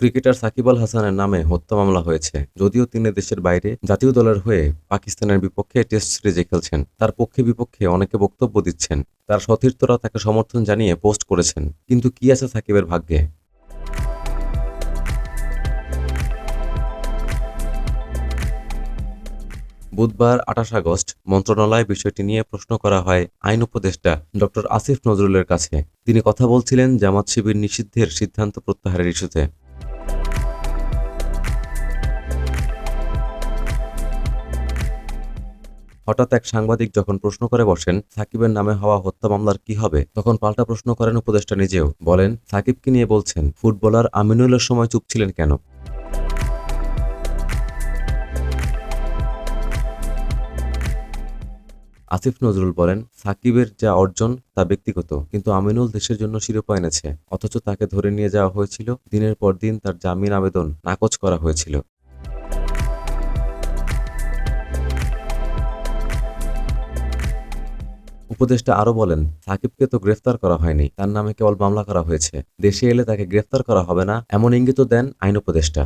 Cricketer Shakib Al হাসানের নামে হত্যা মামলা হয়েছে। যদিও তিনি দেশের বাইরে জাতীয় দলের হয়ে পাকিস্তানের বিপক্ষে টেস্ট সিরিজে খেলছেন। তার পক্ষে বিপক্ষে অনেকে বক্তব্য দিচ্ছেন। তার সতীর্থরা তাকে সমর্থন জানিয়ে পোস্ট করেছেন। কিন্তু কি আছে সাকিবের ভাগ্যে? বুধবার আঠাশ আগস্ট মন্ত্রণালয়ে বিষয়টি নিয়ে প্রশ্ন করা হয় আইন উপদেষ্টা ডক্টর আসিফ নজরুলের কাছে। তিনি কথা বলছিলেন জামাত শিবির নিষিদ্ধের সিদ্ধান্ত প্রত্যাহারের ইস্যুতে। হঠাৎ এক সাংবাদিক যখন প্রশ্ন করে বসেন, সাকিবের নামে হওয়া হত্যা মামলার কি হবে? তখন পাল্টা প্রশ্ন করেন উপদেষ্টা নিজেও। বলেন, সাকিবকে নিয়ে বলছেন, ফুটবলার আমিনুলের সময় চুপ ছিলেন কেন? আসিফ নজরুল বলেন, সাকিবের যা অর্জন তা ব্যক্তিগত, কিন্তু আমিনুল দেশের জন্য শিরোপা এনেছে। অথচ তাকে ধরে নিয়ে যাওয়া হয়েছিল, দিনের পর দিন তার জামিন আবেদন নাকচ করা হয়েছিল। উপদেষ্টা আরও বলেন, সাকিবকে তো গ্রেফতার করা হয়নি, তার নামে কেবল মামলা করা হয়েছে। দেশে এলে তাকে গ্রেফতার করা হবে না, এমন ইঙ্গিত দেন আইন উপদেষ্টা।